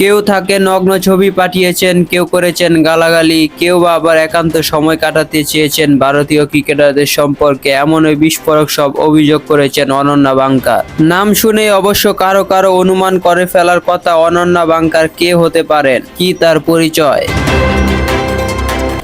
কেউ থাকে নগ্ন ছবি পাঠিয়েছেন, কেউ করেছেন গালাগালি, কেউ বা আবার একান্ত সময় কাটাতে চেয়েছেন ভারতীয় ক্রিকেটারদের সম্পর্কে, এমন ওই বিস্ফোরক সব অভিযোগ করেছেন অনন্যা বাঙ্কার নাম শুনে অবশ্য কারও কারও অনুমান করে ফেলার কথা অনন্যা বাঙ্কার কে হতে পারেন, কি তার পরিচয়?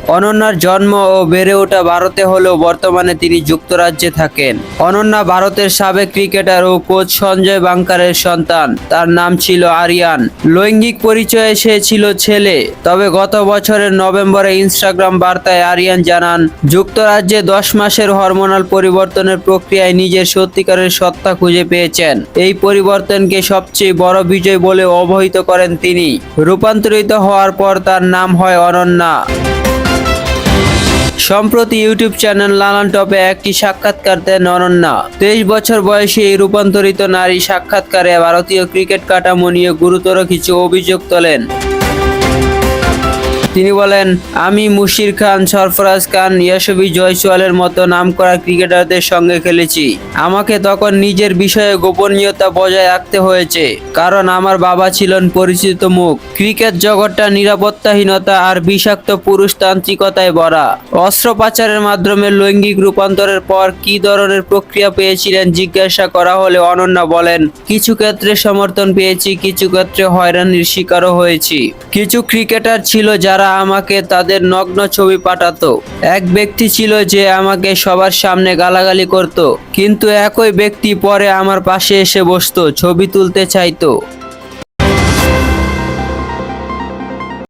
অনন্যার জন্ম ও বেড়ে ওঠা ভারতে হলেও বর্তমানে তিনি যুক্তরাজ্যে থাকেন। অনন্যা ভারতের সাবেক ক্রিকেটার ও কোচ সঞ্জয় বাংকারের সন্তান। তার নাম ছিল আরিয়ান। লৈঙ্গিক পরিচয়ে সে ছিল ছেলে। তবে গত বছরের নভেম্বরে ইনস্টাগ্রাম বার্তায় আরিয়ান জানান, যুক্তরাজ্যে দশ মাসের হরমোনাল পরিবর্তনের প্রক্রিয়ায় নিজের সত্যিকারের সত্তা খুঁজে পেয়েছেন। এই পরিবর্তনকে সবচেয়ে বড় বিজয় বলে অবহিত করেন তিনি। রূপান্তরিত হওয়ার পর তার নাম হয় অনন্যা। সম্প্রতি ইউটিউব চ্যানেল লালন টপে একটি সাক্ষাৎকার দেন অনন্যা। তেইশ বছর বয়সে এই রূপান্তরিত নারী সাক্ষাৎকারে ভারতীয় ক্রিকেট কাঠামো নিয়ে গুরুতর কিছু অভিযোগ তোলেন। তিনি বলেন, আমি মুশির খান, সরফরাজ খান ইয়াসবি জয়সওয়ালের মতো নামকরা ক্রিকেটারদের সঙ্গে খেলেছি। আমাকে তখন নিজের বিষয়ে গোপনীয়তা বজায় রাখতে হয়েছে, কারণ আমার বাবা ছিলেন পরিচিত মুখ। ক্রিকেট জগৎটা নিরাপত্তাহীনতা আর বিষাক্ত পুরুষতান্ত্রিকতায় ভরা। অস্ত্র পাচারের মাধ্যমে লৈঙ্গিক রূপান্তরের পর কি ধরনের প্রক্রিয়া পেয়েছিলেন জিজ্ঞাসা করা হলে অনন্যা বলেন, কিছু ক্ষেত্রে সমর্থন পেয়েছি, কিছু ক্ষেত্রে হয়রানির শিকারও হয়েছি। কিছু ক্রিকেটার ছিল যারা আমাকে তাদের নগ্ন ছবি পাঠাতো। এক ব্যক্তি ছিল যে আমাকে সবার সামনে গালাগালি করত, কিন্তু একই ব্যক্তি পরে আমার পাশে এসে বসতো, ছবি তুলতে চাইতো।